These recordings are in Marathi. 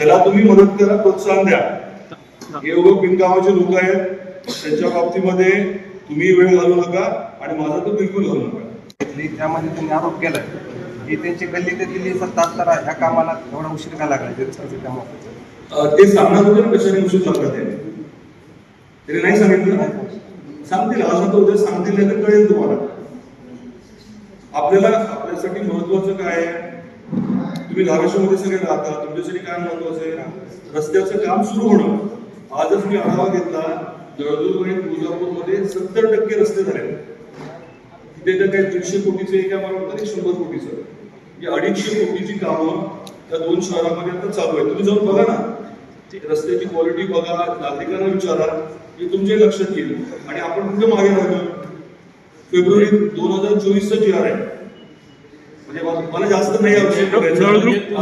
त्याला तुम्ही मदत करा प्रोत्साहन द्या. हे उभं बिनकामाचे लोक आहेत. त्यांच्या बाबतीमध्ये तुम्ही वेळ घालू नका आणि माझा तर बिलकुल घालू नका. त्यामध्ये त्यांनी आरोप केलाय. की त्यांची गल्ली ते दिल्ली सत्ता असताना ह्या कामाला एवढा उशीर का लागला? ते सांगणार होते ना कशाने उशीर लागला ते? त्याने नाही सांगितलं? सांगतील आज आता उद्या सांगतील नाही तर कळेल तुम्हाला. आपल्याला आपल्यासाठी महत्वाचं काय आहे? तुम्ही धाराशिवमध्ये सगळे राहता तुमच्यासाठी काय महत्वाचं आहे? रस्त्याचं काम सुरू होणं. आजच मी आढावा घेतला जळदूर आणि तुळजापूरमध्ये सत्तर टक्के रस्ते झाले. तिथे तर काही दीडशे कोटीचे काय मला वाटतं शंभर कोटीचं. या अडीचशे कोटीची कामं त्या दोन शहरामध्ये आता चालू आहे तुम्ही जाऊन बघा ना. रस्त्याची क्वालिटी बघा नागरिकांना विचारा. हे तुमच्या लक्षात येईल. आणि आपण कुठे मागे राहिलो? फेब्रुवारी दोन हजार चोवीसचा जी आर आहे म्हणजे मला- मला जास्त नाही आवश्यक करायचं. नळदुर्ग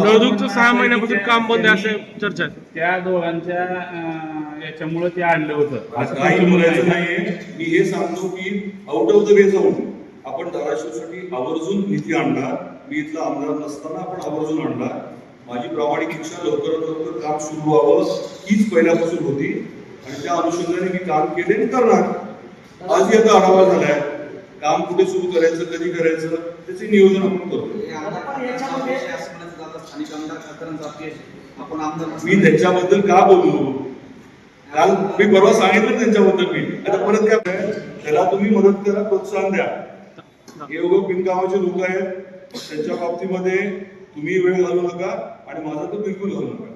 नळदुर्गचं सहा महिन्यापासून काम बंद आहे असं चर्चा त्या दोघांच्या याच्यामुळे ते आणलं होतं. आज काही बोलायचं नाहीये. मी हे सांगतो की आउट ऑफ द वे जाऊन आपण धाराशिवसाठी आवर्जून निधी आणला मी इथला आमदार नसताना आपण आवर्जून आणला माझी प्रामाणिक इच्छा लवकरात लवकर काम सुरू व्हावं. हीच पहिल्यापासून होती. आणि त्या अनुषंगाने मी काम केले आणि करणार. आज याचा आढावा झालाय. काम कुठे सुरू करायचं कधी करायचं त्याचे नियोजन आपण करतो. मी त्यांच्याबद्दल का बोलू काल मी परवा सांगितलं त्यांच्याबद्दल मी. आता परत काय? त्याला तुम्ही मदत करा प्रोत्साहन द्या. हे उभं बिनकामाचे लोक आहेत. त्यांच्या बाबतीमध्ये तुम्ही वेळ घालू नका आणि माझा तर बिलकुल घालू नका.